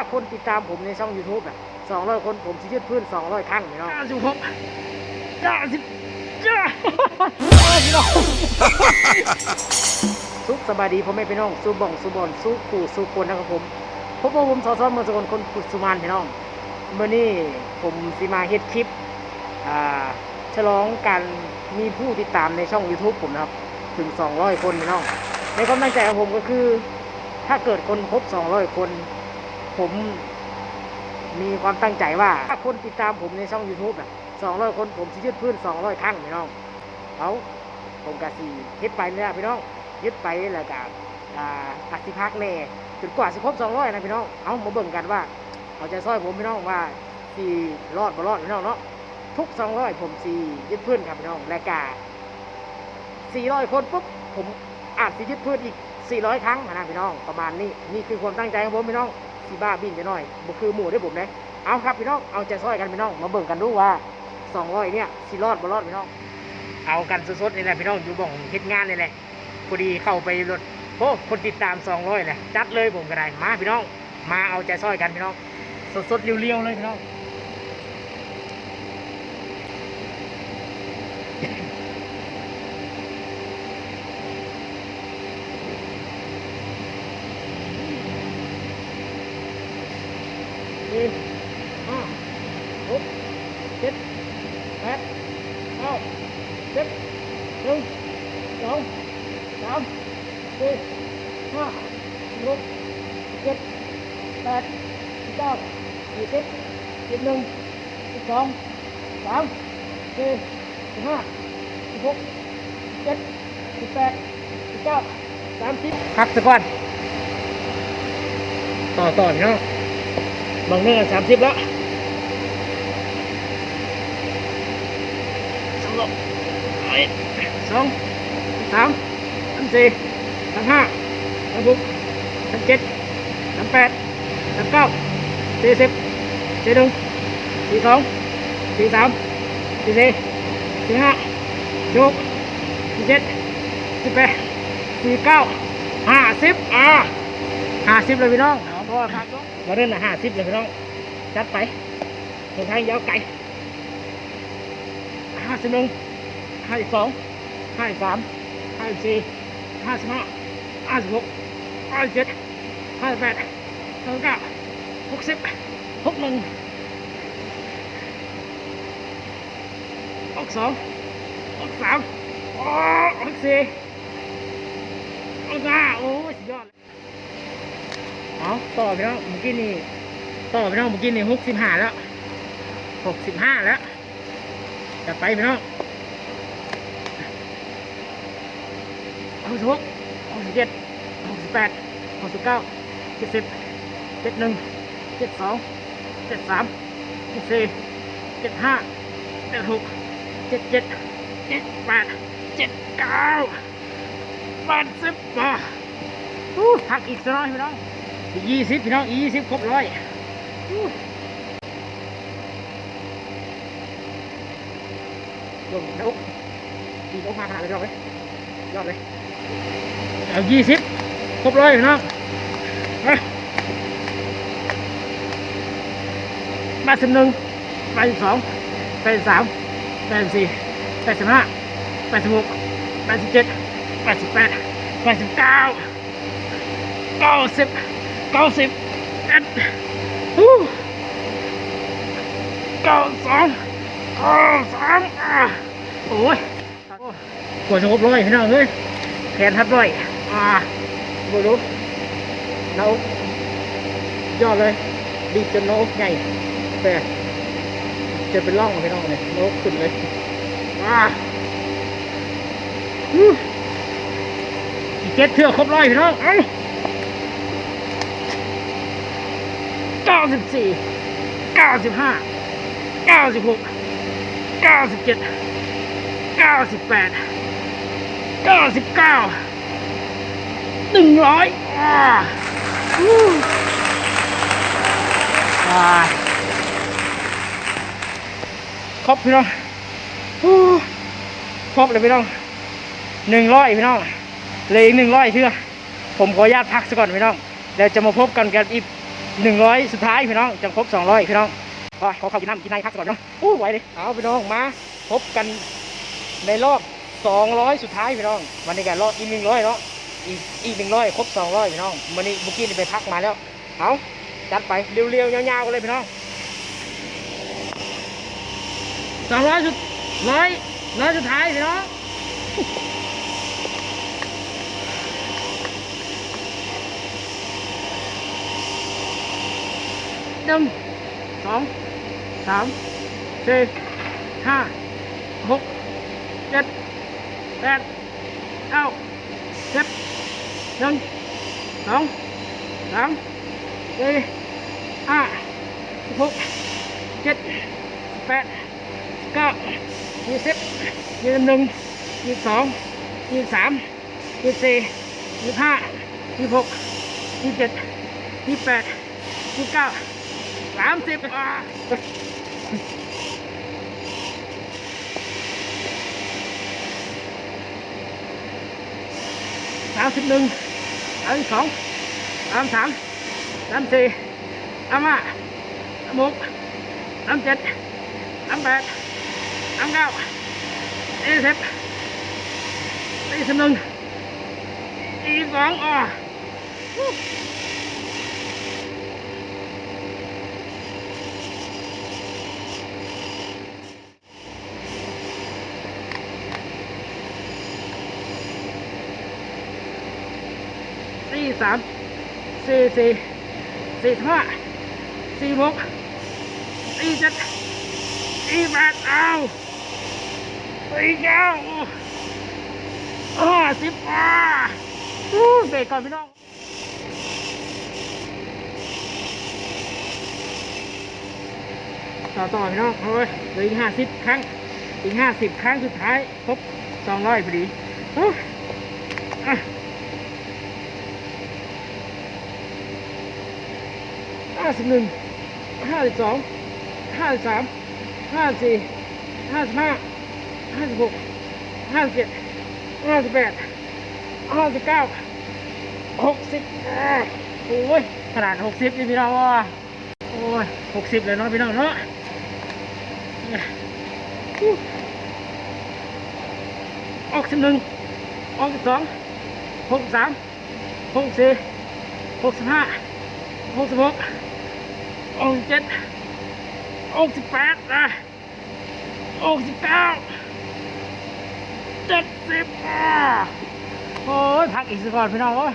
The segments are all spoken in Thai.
ถ้าคนติดตามผมในช่อง YouTube อะ200คนผมสิยืดพื้น200ครั้งพี่น้อง96 90จ้าพี่น้องสุขสบายดีพ่อแม่พี่น้องสู้บ่องสู้บอลสู้ขู่สู้คนนะครับผมพบกับผมสอสอนเมืองสกลคนกุสุมานพี่น้องเมื่อนี้ผมสิมาเฮ็ดคลิปอ่าฉลองการมีผู้ติดตามในช่อง YouTube ผมนะครับ ถึง 200 คนพี่น้อง ในความตั้งใจของผมก็คือ ถ้าเกิดคนครบ 200 คน ผมมีความตั้งใจว่า ถ้าคนติดตามผมในช่อง YouTube อะ200 คนผมสิยึดพื้น 200 ครั้งพี่น้อง เอาผมกะสีเฮ็ดไปเนี่ยพี่น้องยึดไปแล้วก็อ่าอัติพักแน่จนกว่าสิครบ200นะพี่น้อง เอามาเบิ่งกันว่าเอาใจซอยผมพี่น้องว่าสิรอดบ่รอดพี่น้องเนาะทุก 200 ผมสิยึดพื้นครับพี่น้องและกา400 คนปุ๊บผมอาจสิยึดพื้นอีก 400 ครั้งนะพี่น้องประมาณนี้นี่คือความตั้งใจของผมพี่น้อง สีบ้าบินจะหน่อยบุคือหมู่ได้ผมนะเอาครับพี่น้องเอาใจซอยกันพี่น้องมาเบิ่งกันดูว่า200เนี่ยสิรอดบ่รอดพี่น้อง เอากันสดๆนี่แหละพี่น้องอยู่บ่องเฮ็ดงานนี่แหละพอดีเข้าไปรถโอ้คนติดตาม200แหละจัดเลยผมก็ได้มาพี่น้อง มาเอาใจซอยกันพี่น้อง สดๆเรียวๆเลยพี่น้อง สี่ห้าหกเจ็ดแปดเก้าสิบหนึ่งสองสามสี่ห้าหกเจ็ดแปดเก้าสี่สิบสิบหนึ่งสิบสองสามสี่สิบห้าสิบหกสิบเจ็ดสิบแปดสิบเก้าสามสิบพักสักก่อนต่อต่อพี่น้อง บางเนื้อสามสิบแล้วสองสองสามสามสี่สามห้าสามหกสามเจ็ดสามแปดสามเก้าสี่สิบสี่หนึ่งสี่สองสี่สามสี่สี่สี่ห้าสี่หกสี่เจ็ดสี่แปดสี่เก้าห้าสิบอ่าห้าสิบเลยพี่น้อง เอาพอครับมาเรื่องละห้าสิบเลยพี่น้องจัดไปเดินทางยาวไกลห้าสิบหนึ่งห้าสิบสองห้าสิบสามห้าสิบสี่ห้าสิบห้าห้าสิบหกห้าสิบเจ็ดห้าสิบแปดห้าสิบเก้าหกสิบหกหนึ่งหกสองหกสามหกสี่หกห้าโอ้ เลยเอาต่อไปแล้วเมื่อกี้นี่ต่อพี่น้องเมื่อกี้นี่หกสิบห้าแล้วหกสิบห้าแล้วจะไปพี่น้องหกสิบหกหกสิบเจ็ดหกสิบแปดหกสิบเก้าเจ็ดสิบเจ็ดหนึ่งเจ็ดสองเจ็ดสามเจ็ดสี่เจ็ดห้าเจ็ดหกเจ็ดเจ็ดเจ็ดแปดเจ็ดเก้าแปดสิบอะพักอีกสักหน่อยพี่น้อง ยี่สิบพี่น้องยี่สิบครบร้อยลงแล้วดีอกมาขนาดเลยยอดเลยยอดเลยเอายี่สิบครบร้อยพี่น้องไปแปดสิบหนึ่งแปดสิบสองแปดสิบสามแปดสิบสี่แปดสิบห้าแปดสิบหกแปดสิบเจ็ดแปดสิบแปดแปดสิบเก้าเก้าสิบ เก้าสิบเอ็ดฮู้เก้าสองเก้าสามอะโอ้ยกดสงบร้อยพี่น้องเอ้ยแขนทับร้อย อ่าบ่รู้เรายอดเลย ดีจนโนกใหญ่แต่จะเป็นร่องพี่น้องเนี่ยโนกขึ้นเลยอ่าฮู้อีกเจ็ดเทือกครบร้อยพี่น้องเอ้า เก้าสิบสี่เก้าสิบห้าเก้าสิบหกเก้าสิบเจ็ดเก้าสิบแปดเก้าสิบเก้าหนึ่งร้อยอ่าอ่าครบพี่น้องครบเลยพี่น้องหนึ่งร้อยพี่น้องเหลยอีกหนึ่งร้อยเชื่อผมขออนุญาตพักสักก่อนพี่น้องเดี๋ยวจะมาพบกันกันอีก หนึ่งร้อยสุดท้ายพี่น้องจะครบสองร้อยพี่น้องพอขอเข้ากินน้ำกินน้ำพักก่อนเนาะอู้ไหวเลยเอาพี่น้องมาพบกันในรอบสองร้อยสุดท้ายพี่น้องวันนี้กันรอบอีกหนึ่งร้อยเนาะอีกอีกหนึ่งร้อยครบสองร้อยพี่น้องวันนี้เมื่อกี้นี่ไปพักมาแล้วเอาจัดไปเร็วๆยาวๆกันเลยพี่น้องสองร้อยสุดร้อยร้อยสุดท้ายพี่น้อง หนึ่งสองสามสี่ห้าหกเจ็ดแปดเก้าสิบหนึ่งสองสามสี่ห้าหกเจ็ดแปดเก้ายี่สิบยี่สิบหนึ่งยี่สิบสองยี่สิบสามยี่สิบสี่ยี่สิบห้ายี่สิบหกยี่สิบเจ็ดยี่สิบแปดยี่สิบเก้า สามสิบอะสามสิบหนึ่งสามสิบสองสามสามสามสี่สามห้าสามหกสามเจ็ดสามแปดสามเก้าสี่สิบสี่สิบหนึ่งสี่สิบสองอะ สามสี่สี่สี่ห้าสี่หกสี่เจ็ดสี่แปดเอาสี่เก้าห้าสิบอ่าอู้เบรกก่อนพี่น้องต่อต่อพี่น้องเฮ้ยเหลืออีกห้าสิบครั้ง อีกห้าสิบครั้งสุดท้ายครบสองร้อยพอดีอู้อะ ห้าสิบหนึ่งห้าสิบสองห้าสิบสามห้าสิบสี่ห้าสิบห้าห้าสิบหกห้าสิบเจ็ดห้าสิบแปดห้าสิบเก้าหกสิบโอ้ยขนาดหกสิบนี่พี่น้องว่าโอ้ยหกสิบเลยเนาะพี่น้องเนาะออกสิบหนึ่งออกสิบสองหกสามหกสี่หกสิบห้าหกสิบหก องค์เจ็ดองค์สิบแปดนะองค์สิบเก้าเจ็ดสิบอะโอ้ยพักอีกสักก่อนพี่น้องโอ้ย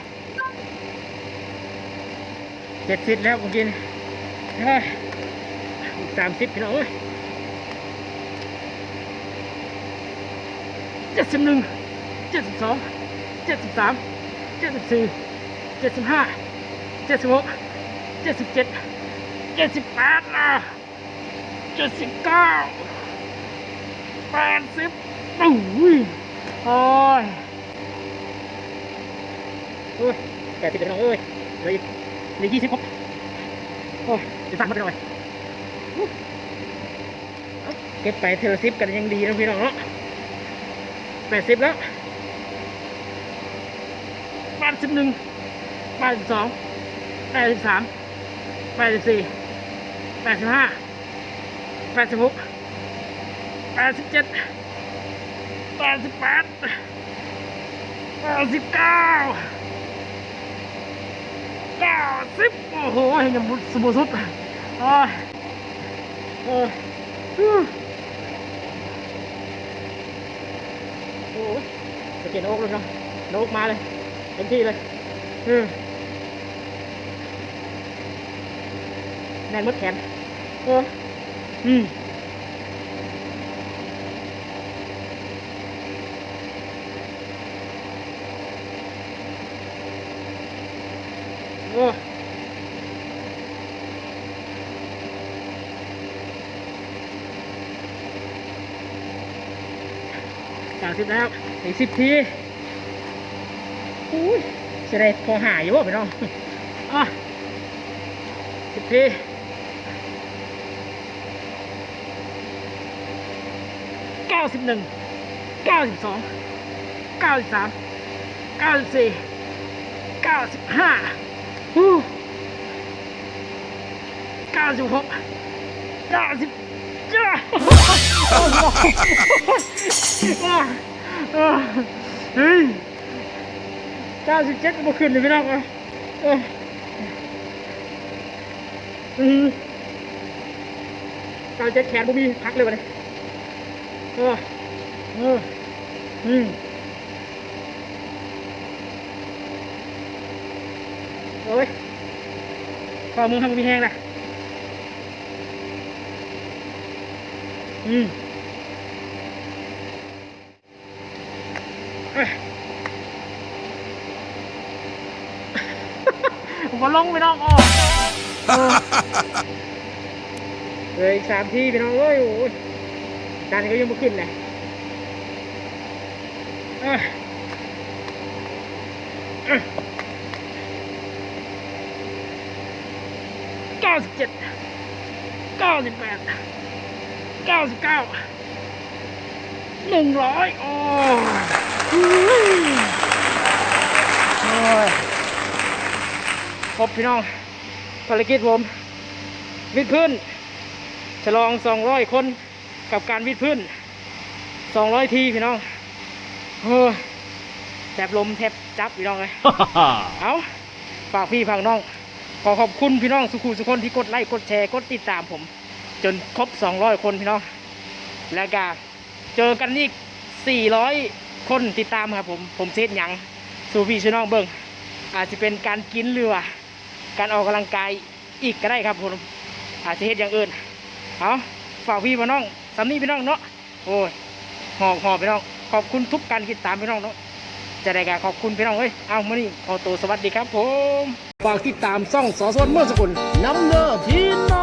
เจ็ดสิบแล้วเมื่อกี้นี่สามสิบพี่น้องโอ้ยเจ็ดสิบหนึ่งเจ็ดสิบสองเจ็ดสิบสามเจ็ดสิบสี่เจ็ดสิบห้าเจ็ดสิบหกเจ็ดสิบเจ็ด เจ็ดสิบแปดนะเจ็ดสิบเก้าแปดสิบปุ้ยโอ้ยโอ้ยแปดสิบเป็นน้องเอ้ยเหลืออีกเหลือยี่สิบครบโอ้ยจะสั่งมาเป็นหน่อยเก็บไปเทอร์ซิปกันยังดีนะพี่น้องเนาะแปดสิบแล้วแปดสิบหนึ่งแปดสิบสองแปดสิบสามแปดสิบสี่ แปดสิบห้าแปดสิบหกแปดสิบเจ็ดแปดสิบแปดแปดสิบเก้าเก้าสิบโอ้โหยังบุสมบูรณ์สุดโอ้ยโอ้ยฮู้โอ้ยจะเกลียดนกเลยเนาะนกมาเลยเต็มที่เลยอืมแน่นมดแขน เอออืมโอ้สามสิบแล้วอีกสิบทีอุ้ยจะได้พอหายอยู่วะพี่น้องอะสิบที เก้า สิบหนึ่งเก้าสิบสองเก้าสิบสามเก้าสิบสี่เก้าสิบห้าฮู้สิบหกเก้าสิบเจ้าเฮ้ยเก้าสิบเจ็ดก็มาขึ้นเลยพี่น้องอะเออเก้าเจ็ดแขนบ่มีพักเลยวะเนี่ย ออเอออืมโอ้ยพอมึงทำบ่มีแห้งนะอืมเอ้ยผมว่าลงไปน้องออกเออเหลยอีกสามที่พี่น้องเอ้ยโอ้ย จานนี้ก็ยังไม่ขึ้นเลยเก้าสิบเจ็ดเก้าสิบแปดเก้าสิบเก้าหนึ่งร้อยโอ้ยโอ้ยครบพี่น้อง ภารกิจผม วิดพื้น ฉลอง200คน กับการวิดพื้น200ทีพี่น้องเฮ้ยแทบลมแทบจับพี่น้องเลย เอาฝากพี่ฝากน้อง ขอขอบคุณพี่น้องสุขุสุคนที่กดไลค์กดแชร์กดติดตามผม จนครบ200คนพี่น้อง แล้วก็เจอกันอีก400คนติดตามครับผม ผมเซตหยังสู่พี่ช่วยน้องเบิ้งอาจจะเป็นการกินเรือ การออกกำลังกายอีกก็ได้ครับผมอาจจะเฮ็ดอย่างอื่น เอาฝากพี่มาน้อง สำนี้พี่น้องเนาะโอ้ยหอบหอบพี่น้องขอบคุณทุกการติดตามพี่น้องเนาะจะได้การขอบคุณพี่น้องเอ้ยเอามานี่ขอตัวสวัสดีครับผมฝากติดตามซ่องสอสวนเมื่อสกุลน้ำเนอพี่น้อง